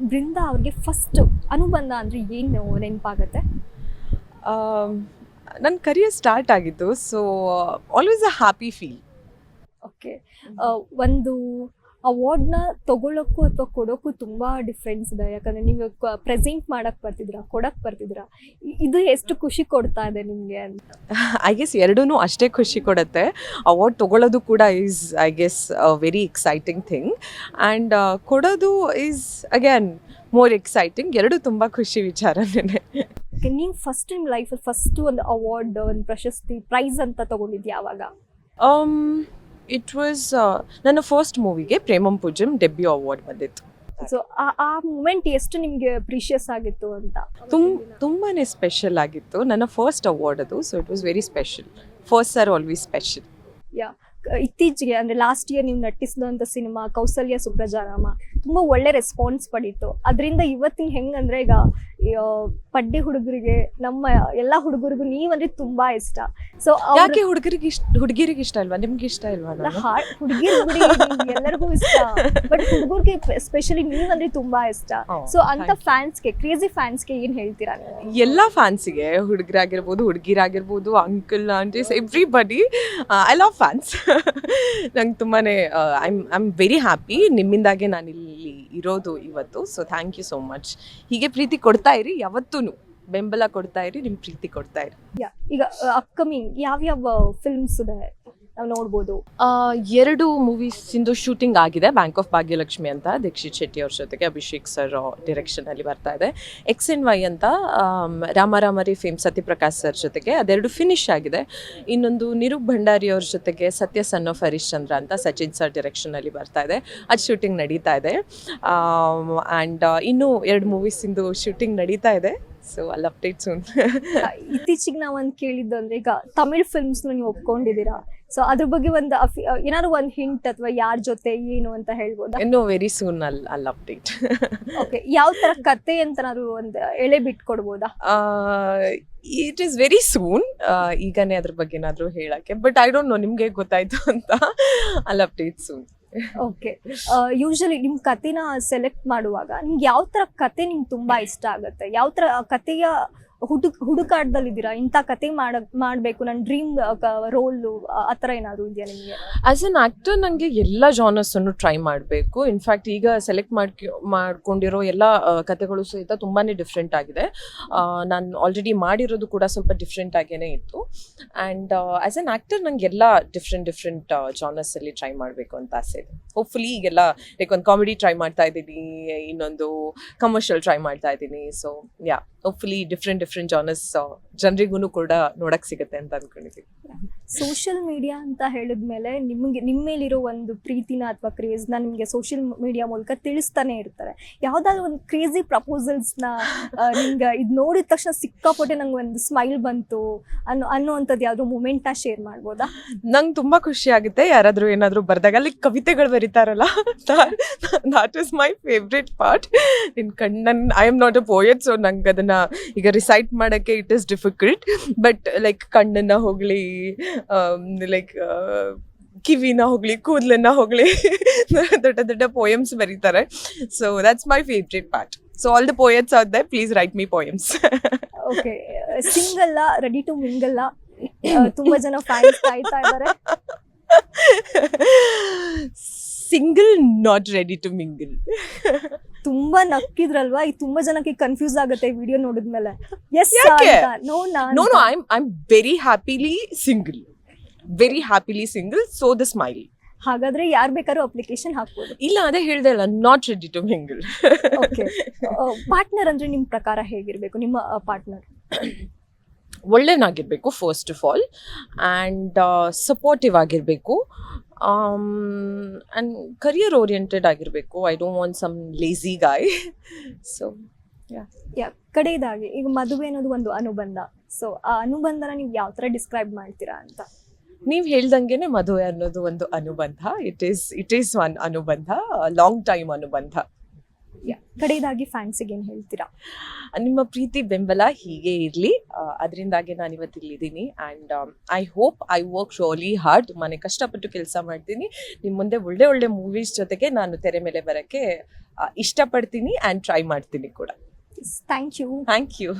ಬೃಂದ ಅವ್ರಿಗೆ ಫಸ್ಟ್ ಅನುಬಂಧ ಅಂದರೆ ಏನು ನೆನಪಾಗತ್ತೆ? ನನ್ನ ಕರಿಯರ್ ಸ್ಟಾರ್ಟ್ ಆಗಿತ್ತು so always a happy feel okay ಒಂದು ಅವಾರ್ಡ್ನ ತಗೊಳ್ಳೋಕ್ಕೂ ಅಥವಾ ಕೊಡೋಕ್ಕೂ ತುಂಬಾ ಡಿಫ್ರೆನ್ಸ್ ಇದೆ. ಯಾಕಂದ್ರೆ ನೀವು ಪ್ರೆಸೆಂಟ್ ಮಾಡೋಕ್ಕೆ ಬರ್ತಿದ್ದೀರಾ ಕೊಡೋಕ್ಕೆ ಬರ್ತಿದ್ದೀರಾ ಇದು ಎಷ್ಟು ಖುಷಿ ಕೊಡ್ತಾ ಇದೆ ನಿಮಗೆ ಅಂತ? ಐ ಗೆಸ್ ಎರಡೂ ಅಷ್ಟೇ ಖುಷಿ ಕೊಡುತ್ತೆ. ಅವಾರ್ಡ್ ತೊಗೊಳ್ಳೋದು ಕೂಡ is I guess a very exciting thing and ಕೊಡೋದು ಈಸ್ ಅಗೇನ್ ಮೋರ್ ಎಕ್ಸೈಟಿಂಗ್ ಎರಡು ತುಂಬ ಖುಷಿ ವಿಚಾರನೇ. ನೀವು ಫಸ್ಟ್ ಟೈಮ್ ಲೈಫಲ್ಲಿ ಫಸ್ಟು ಒಂದು ಅವಾರ್ಡ್ ಒಂದು ಪ್ರಶಸ್ತಿ ಪ್ರೈಸ್ ಅಂತ ತೊಗೊಂಡಿದ್ದೆ ಯಾವಾಗ? ಇಟ್ ವಾಸ್ Um, ನನ್ನ ಫಸ್ಟ್ ಮೂವಿಗೆ ಪ್ರೇಮಂ ಪೂಜಮ್ ಡೆಬ್ಯೂ ಅವಾರ್ಡ್ ಬಂದಿತ್ತು. ಸೊ ಆ ಮೂಮೆಂಟ್ ಎಷ್ಟು ನಿಮಗೆ ಪ್ರೀಶಿಯಸ್ ಆಗಿತ್ತು ಅಂತ? ತುಂಬ ತುಂಬಾ ಸ್ಪೆಷಲ್ ಆಗಿತ್ತು. ನನ್ನ ಫಸ್ಟ್ ಅವಾರ್ಡ್ ಅದು so it was very special first are always special yeah ಇತ್ತೀಚೆಗೆ ಅಂದ್ರೆ ಲಾಸ್ಟ್ ಇಯರ್ ನೀವು ನಟಿಸಿದಂಥ ಸಿನಿಮಾ ಕೌಸಲ್ಯ ಸುಬ್ರಜಾರಾಮ ತುಂಬಾ ಒಳ್ಳೆ ರೆಸ್ಪಾನ್ಸ್ ಪಡೀತು. ಅದರಿಂದ ಇವತ್ತಿನ ಹೆಂಗಂದ್ರೆ ಈಗ ಪಡ್ಡೆ ಹುಡುಗರಿಗೆ ನಮ್ಮ ಎಲ್ಲ ಹುಡುಗರಿಗೂ ನೀವಂದ್ರೆ ತುಂಬಾ ಇಷ್ಟ. ಸೊ ಯಾಕೆ ಹುಡುಗರಿಗೆ ಇಷ್ಟ ಹುಡುಗಿರಿಗೆ ಇಷ್ಟ ಇಲ್ವಾ ನಿಮ್ಗೆ ಇಷ್ಟ ಇಲ್ವಾ ಹುಡುಗಿರ ಹುಡುಗಿ ಎಲ್ಲರಿಗೂ ಇಷ್ಟ. ಬಟ್ ಹುಡುಗರಿಗೆ ಎಸ್ಪೆಷಲಿ ನೀವಂದ್ರೆ ತುಂಬಾ ಇಷ್ಟ. ಸೊ ಅಂತ ಫ್ಯಾನ್ಸ್ಗೆ ಫ್ಯಾನ್ಸ್ಗೆ ಕ್ರೇಜಿ ಫ್ಯಾನ್ಸ್ಗೆ ಏನ್ ಹೇಳ್ತೀರಾ ಎಲ್ಲಾ ಫ್ಯಾನ್ಸಿಗೆ ಹುಡುಗರಾಗಿರ್ಬೋದು ಹುಡುಗಿರಾಗಿರ್ಬೋದು uncle aunties everybody I love fans ನಂಗೆ ತುಂಬಾ ಐ ಆಮ್ ವೆರಿ ಹ್ಯಾಪಿ ನಿಮ್ಮಿಂದಾಗೆ ನಾನು ಇಲ್ಲಿ ಇರೋದು ಇವತ್ತು. So thank you so much ಹೀಗೆ ಪ್ರೀತಿ ಕೊಡ್ತಾ ಇರಿ. ಯಾವತ್ತೂ ಬೆಂಬಲ ಕೊಡ್ತಾ ಇರಿ. ನಿಮ್ಮ ಪ್ರೀತಿ ಕೊಡ್ತಾ ಇರಿ. ಈಗ ಅಪ್ಕಮಿಂಗ್ ಯಾವ್ಯಾವ ಫಿಲ್ಮ್ಸ್ ಇದೆ? ನಾವು ನೋಡ್ಬೋದು. ಎರಡು ಮೂವೀಸ್ ಇಂದು ಶೂಟಿಂಗ್ ಆಗಿದೆ. ಬ್ಯಾಂಕ್ ಆಫ್ ಭಾಗ್ಯಲಕ್ಷ್ಮಿ ಅಂತ ದೀಕ್ಷಿತ್ ಶೆಟ್ಟಿ ಅವ್ರ ಜೊತೆಗೆ ಅಭಿಷೇಕ್ ಸರ್ ಡಿರೆಕ್ಷನಲ್ಲಿ ಬರ್ತಾ ಇದೆ. ಎಕ್ಸ್ ಎನ್ ವೈ ಅಂತ ರಾಮ ರಾಮರಾಮರಿ ಫೇಮ್ ಸತ್ಯಪ್ರಕಾಶ್ ಸರ್ ಜೊತೆಗೆ ಅದೆರಡು ಫಿನಿಶ್ ಆಗಿದೆ. ಇನ್ನೊಂದು ನಿರುಪ್ ಭಂಡಾರಿ ಅವ್ರ ಜೊತೆಗೆ ಸತ್ಯ ಸನ್ ಆಫ್ ಹರಿಶ್ಚಂದ್ರ ಅಂತ ಸಚಿನ್ ಸರ್ ಡಿರೆಕ್ಷನಲ್ಲಿ ಬರ್ತಾ ಇದೆ. ಅದು ಶೂಟಿಂಗ್ ನಡೀತಾ ಇದೆ. ಆ್ಯಂಡ್ ಇನ್ನೂ ಎರಡು ಮೂವೀಸ್ ಇಂದು ಶೂಟಿಂಗ್ ನಡೀತಾ ಇದೆ. ಸೊ ಅಲ್ಲಿ ಅಪ್ಡೇಟ್ ಸೂನ್ ಇತ್ತೀಚೆಗೆ ನಾವು ಒಂದು ಕೇಳಿದ್ದು ಅಂದ್ರೆ ಈಗ ತಮಿಳ್ ಫಿಲ್ಮ್ಸ್ ನೀವು ಒಪ್ಕೊಂಡಿದ್ದೀರಾ? ಸೊ ಅದ್ರ ಬಗ್ಗೆ ಒಂದು ಏನಾದ್ರು ಒಂದು ಹಿಂಟ್ ಅಥವಾ ಯಾರ ಜೊತೆ ಏನು ಅಂತ ಹೇಳ್ಬೋದಾ? ಇನ್ನು ವೆರಿ ಸೂನ್ ಅಲ್ಲಿ ಅಲ್ಲಿ ಅಪ್ಡೇಟ್ ಓಕೆ ಯಾವ ತರ ಕತೆ ಅಂತನಾದ್ರು ಒಂದು ಎಳೆ ಬಿಟ್ಕೊಡ್ಬೋದಾ? ಇಟ್ ಈಸ್ ವೆರಿ ಸೂನ್ ಈಗನೇ ಅದ್ರ ಬಗ್ಗೆ ಏನಾದರೂ ಹೇಳಕ್ಕೆ ಬಟ್ ಐ ಡೋಂಟ್ ನೋ ನಿಮ್ಗೆ ಗೊತ್ತಾಯ್ತು ಅಂತ ಅಲ್ಲಿ ಅಪ್ಡೇಟ್ ಸೂನ್ ಓಕೆ ಯೂಶಲಿ ನಿಮ್ ಕತೆನ ಸೆಲೆಕ್ಟ್ ಮಾಡುವಾಗ ನಿಮ್ಗೆ ಯಾವ ತರ ಕತೆ ನಿಮ್ಗೆ ತುಂಬಾ ಇಷ್ಟ ಆಗುತ್ತೆ? ಯಾವ ತರ ಕತೆಯ ಹುಡುಕ್, ಹುಡುಕಾಟದಲ್ಲಿದ್ದೀರಾ? ಇಂಥ ಕತೆ ಮಾಡ, ಮಾಡಬೇಕು. ನನ್ನ ಡ್ರೀಮ್ ರೋಲ್ ಆ ಥರ ಏನಾದರೂ ಇದೆಯಾ ನಿಮಗೆ? ಆ್ಯಸ್ ಅನ್ ಆ್ಯಕ್ಟರ್ ನನಗೆ ಎಲ್ಲ ಜಾನರ್ಸನ್ನು ಟ್ರೈ ಮಾಡಬೇಕು. ಇನ್ಫ್ಯಾಕ್ಟ್ ಈಗ ಸೆಲೆಕ್ಟ್ ಮಾಡ್ಕೊ, ಮಾಡ್ಕೊಂಡಿರೋ ಎಲ್ಲ ಕತೆಗಳು ಸಹಿತ ತುಂಬಾ ಡಿಫ್ರೆಂಟ್ ಆಗಿದೆ. ನಾನು ಆಲ್ರೆಡಿ ಮಾಡಿರೋದು ಕೂಡ ಸ್ವಲ್ಪ ಡಿಫ್ರೆಂಟ್ ಆಗೇ ಇತ್ತು. ಆ್ಯಂಡ್ ಆ್ಯಸ್ ಅನ್ ಆ್ಯಕ್ಟರ್ ನಂಗೆ ಎಲ್ಲ ಡಿಫ್ರೆಂಟ್ ಡಿಫ್ರೆಂಟ್ ಜಾನರ್ಸಲ್ಲಿ ಟ್ರೈ ಮಾಡಬೇಕು ಅಂತ ಆಸೆ ಇದೆ. ಹೋಪ್ಫುಲಿ ಈಗೆಲ್ಲ ಲೈಕ್ ಒಂದು ಕಾಮಿಡಿ ಟ್ರೈ ಮಾಡ್ತಾ ಇದ್ದೀನಿ, ಇನ್ನೊಂದು ಕಮರ್ಷಿಯಲ್ ಟ್ರೈ ಮಾಡ್ತಾ ಇದ್ದೀನಿ. So yeah hopefully different different genres ಜನರಿಗೂ ಕೂಡ ನೋಡಕ್ ಸಿಗುತ್ತೆ ಅಂತ ಅನ್ಕೊಂಡಿದ್ದೀನಿ ಸೋಷಿಯಲ್ ಮೀಡಿಯಾ ಅಂತ ಹೇಳಿದ್ಮೇಲೆ ನಿಮಗೆ ನಿಮ್ಮ ಮೇಲಿರೋ ಒಂದು ಪ್ರೀತಿನ ಅಥವಾ ಕ್ರೇಜ್ನ ನಿಮಗೆ ಸೋಷಿಯಲ್ ಮೀಡಿಯಾ ಮೂಲಕ ತಿಳಿಸ್ತಾನೆ ಇರ್ತಾರೆ. ಯಾವ್ದಾದ್ರು ಒಂದು ಕ್ರೇಜಿ ಪ್ರಪೋಸಲ್ಸ್ನ ನಿಮ್ಗೆ ಇದು ನೋಡಿದ ತಕ್ಷಣ ಸಿಕ್ಕಾಪಟ್ಟೆ ನಂಗೆ ಒಂದು ಸ್ಮೈಲ್ ಬಂತು ಅನ್ನೋ ಅನ್ನೋವಂಥದ್ದು ಯಾವುದೋ ಮೂಮೆಂಟ್ನ ಶೇರ್ ಮಾಡ್ಬೋದಾ? ನಂಗೆ ತುಂಬ ಖುಷಿ ಆಗುತ್ತೆ. ಯಾರಾದರೂ ಏನಾದರೂ ಬರೆದಾಗ ಅಲ್ಲಿ ಕವಿತೆಗಳು ಬರೀತಾರಲ್ಲ that is my favourite part ನಿನ್ Kannan I am not a poet so ನಂಗೆ ಅದನ್ನು ಈಗ ರಿಸೈಟ್ ಮಾಡೋಕ್ಕೆ it is difficult but like ಕಣ್ಣನ್ನು ಹೋಗ್ಲಿ ಲೈಕ್ ಕಿವಿನ ಹೋಗ್ಲಿ ಕೂದಲನ್ನ ಹೋಗ್ಲಿ ದೊಡ್ಡ ದೊಡ್ಡ ಪೋಯಮ್ಸ್ ಬರೀತಾರೆ. So that's my favourite part so all the poets are they please write me poems okay ಸಿಂಗಲ್ಲ ready to ಮಿಂಗಲ್ಲ ತುಂಬಾ ಜನ ಫ್ಯಾನ್ಸ್ ಕಾಯ್ತಾ ಇದ್ದಾರೆ. Single not ready to mingle ತುಂಬಾ ನಕ್ಕಿದ್ರಲ್ವಾ? ಈ ತುಂಬಾ ಜನಕ್ಕೆ ಕನ್ಫ್ಯೂಸ್ ಆಗುತ್ತೆ ವಿಡಿಯೋ ನೋಡಿದ್ಮೇಲೆ. ಎಸ್ ಯಾಕೆ? No very happily single i'm very happily single very happily single so the smile. ಹಾಗಾದ್ರೆ ಯಾರ್ ಬೇಕಾದ್ರೂ ಅಪ್ಲಿಕೇಶನ್ ಹಾಕ್ಬೋದು. ಇಲ್ಲ ಅದೇ ಹೇಳ್ದೆ ಅಲ್ಲ not ready to mingle okay partner ಅಂದ್ರೆ ನಿಮ್ ಪ್ರಕಾರ ಹೇಗಿರ್ಬೇಕು? ನಿಮ್ಮ partner ಒಳ್ಳೇನಾಗಿರಬೇಕು first of all and supportive ಆಗಿರಬೇಕು. ಆ್ಯಂಡ್ ಕರಿಯರ್ ಓರಿಯೆಂಟೆಡ್ ಆಗಿರಬೇಕು. I don't want some lazy guy so ಕಡೆಯದಾಗಿ ಈಗ ಮದುವೆ ಅನ್ನೋದು ಒಂದು ಅನುಬಂಧ. ಸೊ ಆ ಅನುಬಂಧನ ನೀವು ಯಾವ ಥರ ಡಿಸ್ಕ್ರೈಬ್ ಮಾಡ್ತೀರಾ ಅಂತ? ನೀವು ಹೇಳ್ದಂಗೆ ಮದುವೆ ಅನ್ನೋದು ಒಂದು ಅನುಬಂಧ. It is it is one ಅನುಬಂಧ ಲಾಂಗ್ ಟೈಮ್ ಅನುಬಂಧ. ಕಡೆಯದಾಗಿ ಫ್ಯಾನ್ಸಿಗೆ ಏನು ಹೇಳ್ತೀರಾ? ನಿಮ್ಮ ಪ್ರೀತಿ ಬೆಂಬಲ ಹೀಗೆ ಇರಲಿ. ಅದರಿಂದಾಗಿ ನಾನು ಇವತ್ತು ಇಲ್ಲಿದ್ದೀನಿ. And I hope I work solely hard ತುಂಬಾ ಕಷ್ಟಪಟ್ಟು ಕೆಲಸ ಮಾಡ್ತೀನಿ. ನಿಮ್ಮ ಮುಂದೆ ಒಳ್ಳೆ ಒಳ್ಳೆ ಮೂವೀಸ್ ಜೊತೆಗೆ ನಾನು ತೆರೆ ಮೇಲೆ ಬರೋಕ್ಕೆ ಇಷ್ಟಪಡ್ತೀನಿ ಆ್ಯಂಡ್ ಟ್ರೈ ಮಾಡ್ತೀನಿ ಕೂಡ. Thank you thank you